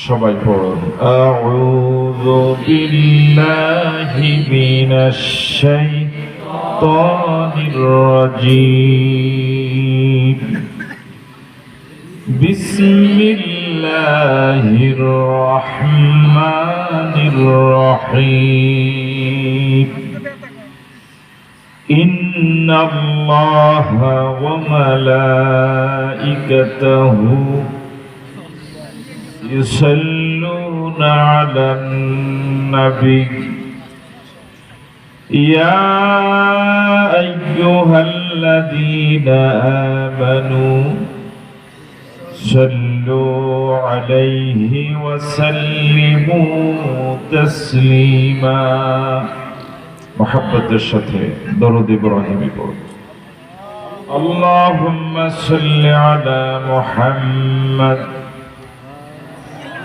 সবাই পড়ুন আউযু বিল্লাহি মিনাশ শাইতানির রাজীম বিসমিল্লাহির রহমানির রহিম إن الله وملائكته يصلون على النبي يا أيها الذين آمنوا صلوا عليه وسلموا تسليما محبة الشتى درود إبراهيم يقول اللهم صل على محمد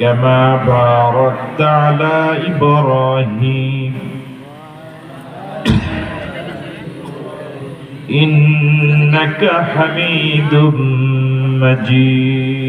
كما باركت على إبراهيم. إنك حميد مجيد.